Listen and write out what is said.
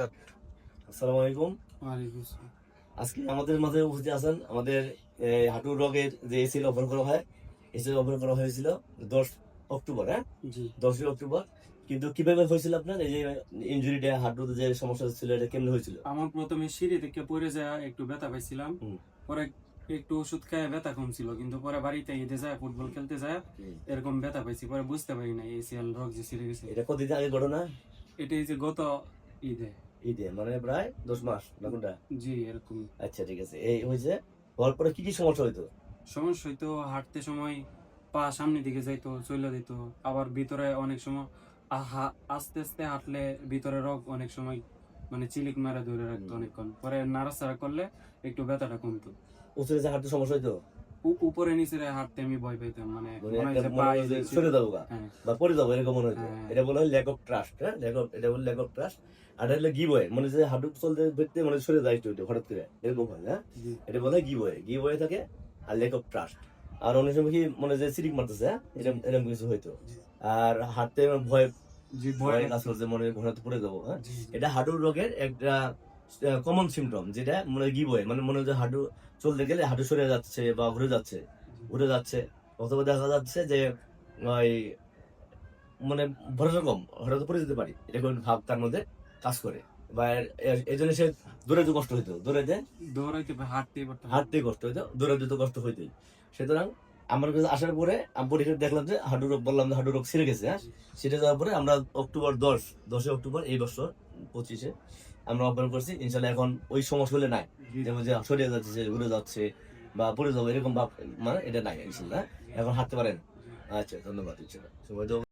Start আসসালামু আলাইকুম। ওয়ালাইকুম আজকে আমাদের মাঝে উপস্থিত আছেন আমাদের এই, হাঁটুর রোগের যে এসিল অপারেশন করা হয় এসিল অপারেশন করা হয়েছিল দশ অক্টোবর হ্যাঁ? দশই অক্টোবর। কিন্তু কীভাবে হয়েছিল আপনার? এই যে ইঞ্জুরিটা হাঁটুতে যে সমস্যা ছিল এটা কেমনে হয়েছিল? আমার প্রথমে সিঁড়ি থেকে পড়ে যায় একটু ব্যথা পাইছিলাম। পরে একটু ওষুধ খায় ব্যথা কমছিল কিন্তু পরে বাড়িতে ঈদে যায় ফুটবল খেলতে যায় এরকম ব্যথা পাইছি পরে বুঝতে পারি না এসিএল রোগ যে গেছে। এটা কতদিন আগে ঘটনা? এটা এই যে গত ঈদে। ঈদে মানে প্রায় দশ মাস না কোনটা? জি এরকম। আচ্ছা ঠিক আছে। এই হয়েছে হওয়ার পরে কি কি সমস্যা হইতো? সমস্যা হইতো হাঁটতে সময় পা সামনের দিকে যাইতো চলে দিত। আবার ভিতরে অনেক সময় আস্তে আস্তে হাঁটলে ভিতরে রোগ অনেক সময় মানে চিলিক মারা ধরে রাখতো অনেকক্ষণ। পরে নাড়াচাড়া করলে একটু ব্যথাটা কমতো। উচরে যে হাঁটতে সমস্যা হইতো? উপরে নিচে হাঁটতে আমি ভয় পাইতাম মানে মানে মনে হয় সরে যাব বা পড়ে যাব এরকম মনে। এটা বলা হয় ল্যাক অফ ট্রাস্ট হ্যাঁ? ল্যাক অফ এটা বলে ল্যাক অফ ট্রাস্ট আর এটা হলো গিভ ওয়ে মানে যে হাঁটু চলতে ফিরতে মানে সরে যায় একটু একটু হঠাৎ করে এরকম হয় হ্যাঁ? এটা বলা হয় ওয়ে গিভ ওয়ে থাকে আর ল্যাক অফ ট্রাস্ট আর অনেক সময় কি মানে যে সিরিক মারতেছে হ্যাঁ? এরকম এরকম কিছু হইতো জি। আর হাঁটতে ভয় ভয় কাজ করছে মনে হয় ঘোড়াতে পড়ে যাব হ্যাঁ। এটা হাঁটুর রোগের একটা কমন সিমটম যেটা মানে গিভ ওয়ে মানে মনে হয় যে হাঁটু চলতে গেলে হাঁটু সরে যাচ্ছে বা ঘুরে যাচ্ছে ঘুরে যাচ্ছে অথবা দেখা যাচ্ছে যে ওই মানে ভরসা কম হঠাৎ পড়ে যেতে পারি এরকম ভাব তার মধ্যে কাজ করে। বা এই জন্য সে দৌড়াইতে কষ্ট হইতো দৌড়াইতে দৌড়াইতে পারতাম না। হাঁটতে কষ্ট হইতো দৌড়াইতে তো কষ্ট হইতোই। সুতরাং আমার কাছে আসার পরে পরীক্ষা দেখলাম যে হাঁটু রোগ বললাম যে হাঁটু রোগ ছেড়ে গেছে হ্যাঁ? সেটা যাওয়ার পরে আমরা অক্টোবর দশ দশই অক্টোবর এই বছর পঁচিশে আমরা অপারেট করছি ইনশাল্লাহ এখন ওই সমস্যা হলে নাই। যেমন যে সরিয়ে যাচ্ছে ঘুরে যাচ্ছে বা পড়ে যাব এরকম ভাব মানে এটা নাই ইনশাল্লাহ এখন হাঁটতে পারেন। আচ্ছা ধন্যবাদ ইনশাল্লাহ